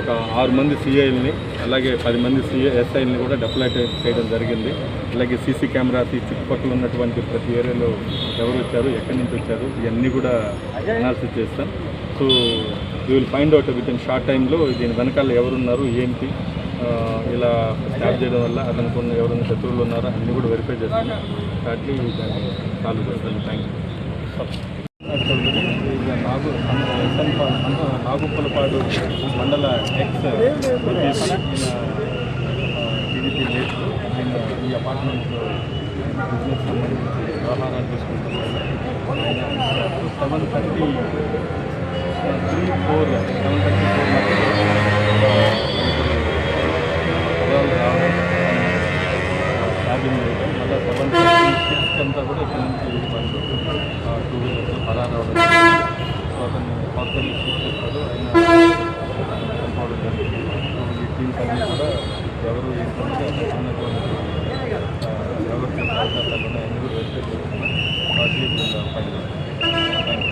ఒక ఆరు మంది సిఐల్ని అలాగే పది మంది సిఐ ఎస్ఐల్ని కూడా డెప్లాయ్ చేయడం జరిగింది. అలాగే సీసీ కెమెరాస్ ఈ చుట్టుపక్కల ఉన్నటువంటి ప్రతి ఏరియాలో ఎవరు వచ్చారు ఎక్కడి నుంచి వచ్చారు ఇవన్నీ కూడా అనాలిసిస్ చేస్తాం. So you will find out within short టైంలో దీని వెనకాల ఎవరున్నారు ఏంటి ఇలా స్టాప్ చేయడం వల్ల అదనుకున్న ఎవరైనా శత్రువులు ఉన్నారో అన్నీ కూడా వెరిఫై చేస్తాం. షార్ట్లీ దాన్ని సాల్వ్ చేస్తాను థ్యాంక్ యూ నాగు నాగుప్పలపాడు మండల ఎక్స్ టీడీపీ లీడర్ ఆయన ఈ అపార్ట్మెంట్లో బిజినెస్ సంబంధించి వ్యవహారాలు తీసుకుంటున్నారు ఆయన seven thirty three four seven thirty four పదాలు రావడం క్యాబిన్ వేయడం మళ్ళీ సెవెన్ థర్టీ సిక్స్ అంతా కూడా ఇక్కడ నుంచి టూ వీలర్స్ పరారవడం సో కూడా ఎవరు ఉన్నటువంటి ఆ, ఎవరు చేసే అవకాశాలు వాటి థ్యాంక్ యూ